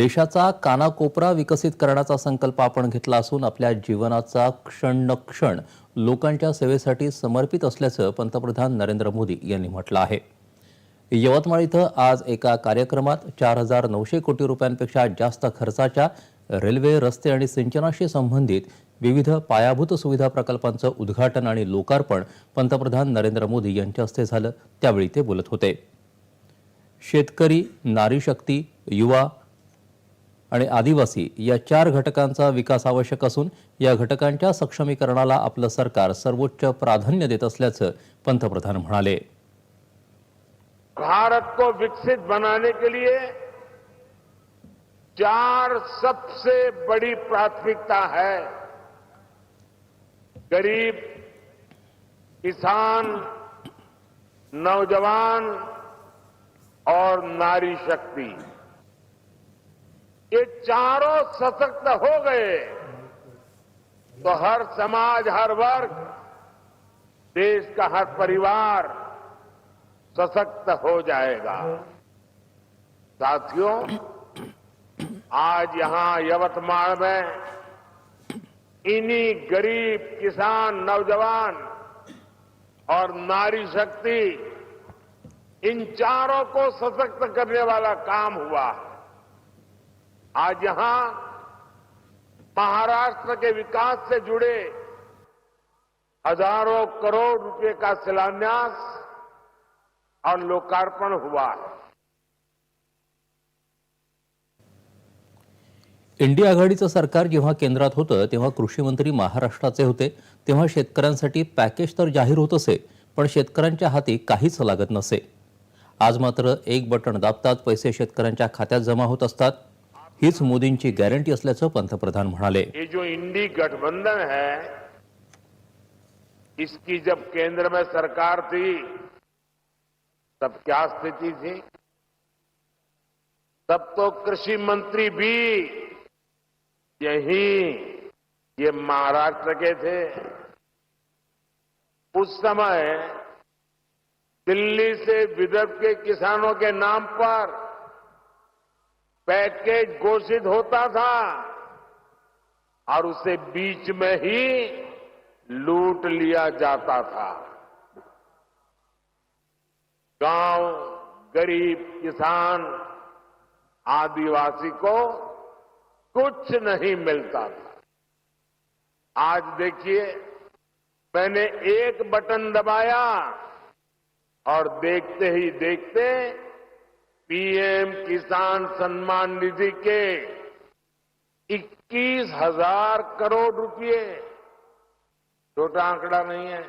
देशाचा कानाकोपरा विकसित करण्याचा संकल्प आपण घेतला असून आपल्या जीवनाचा क्षण न क्षण लोकांच्या सेवेसाठी समर्पित असल्याचं पंतप्रधान नरेंद्र मोदी यांनी म्हटलं आहे. यवतमाळ इथं आज एका कार्यक्रमात चार हजार नऊशे कोटी रुपयांपेक्षा जास्त खर्चाच्या रेल्वे रस्ते आणि सिंचनाशी संबंधित विविध पायाभूत सुविधा प्रकल्पांचं उद्घाटन आणि लोकार्पण पंतप्रधान नरेंद्र मोदी यांच्या हस्ते झालं. त्यावेळी ते बोलत होते. शेतकरी नारी शक्ती युवा आणि आदिवासी या चार घटकांचा विकास आवश्यक असून या घटकांच्या सक्षमीकरणाला आपलं सरकार सर्वोच्च प्राधान्य देत असल्याचं पंतप्रधान म्हणाले. भारत को विकसित बनाने के लिए चार सबसे बड़ी प्राथमिकता है गरीब किसान नौजवान और नारी शक्ति। ये चारों सशक्त हो गए। तो हर समाज, हर वर्ग, देश का हर परिवार सशक्त हो जाएगा। साथियों, आज यहाँ यवतमाल में इन्हीं गरीब किसान, नौजवान और नारी शक्ति इन चारों को सशक्त करने वाला काम हुआ। है आज यहां महाराष्ट्र के विकास से जुड़े हजारों करोड़ रुपए का शिलान्यास और लोकार्पण हुआ है। इंडिया आघाडीचं सरकार जेव्हा केंद्रात होतं तेव्हा कृषी मंत्री महाराष्ट्राचे होते तेव्हा शेतकऱ्यांसाठी पॅकेज तर जाहीर होत असे पण शेतकऱ्यांच्या हाती काहीच लागत नसे. आज मात्र एक बटण दाबतात पैसे शेतकऱ्यांच्या खात्यात जमा होत असतात. हीच मोदींची गॅरंटी असल्याचं पंतप्रधान म्हणाले. ये जो इंडी गठबंधन है, इसकी जब केंद्र में सरकार थी, तब क्या स्थिति थी? तब तो कृषि मंत्री भी यही ये महाराष्ट्र के थे। उस समय दिल्ली से विदर्भ के किसानों के नाम पर पैकेज घोषित होता था और उसे बीच में ही लूट लिया जाता था। गाँव, गरीब, किसान, आदिवासी को कुछ नहीं मिलता था। आज देखिए, मैंने एक बटन दबाया और देखते ही देखते पीएम किसान सम्मान निधि के इक्कीस हज़ार करोड़ रुपए छोटा आंकड़ा नहीं है।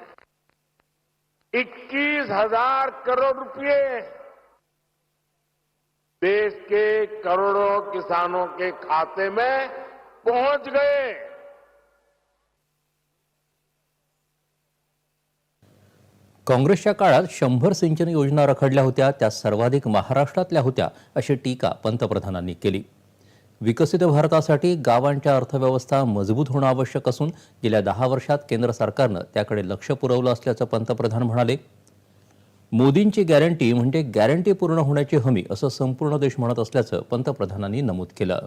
इक्कीस हज़ार करोड़ रुपए देश के करोड़ों किसानों के खाते में पहुँच गए। काँग्रेसच्या काळात शंभर सिंचन योजना रखडल्या होत्या त्या सर्वाधिक महाराष्ट्रातल्या होत्या अशी टीका पंतप्रधानांनी केली. विकसित भारतासाठी गावांच्या अर्थव्यवस्था मजबूत होणं आवश्यक असून गेल्या दहा वर्षात केंद्र सरकारनं त्याकडे लक्ष पुरवलं असल्याचं पंतप्रधान म्हणाले. मोदींची गॅरंटी म्हणजे गॅरंटी पूर्ण होण्याची हमी असं संपूर्ण देश म्हणत असल्याचं पंतप्रधानांनी नमूद केलं.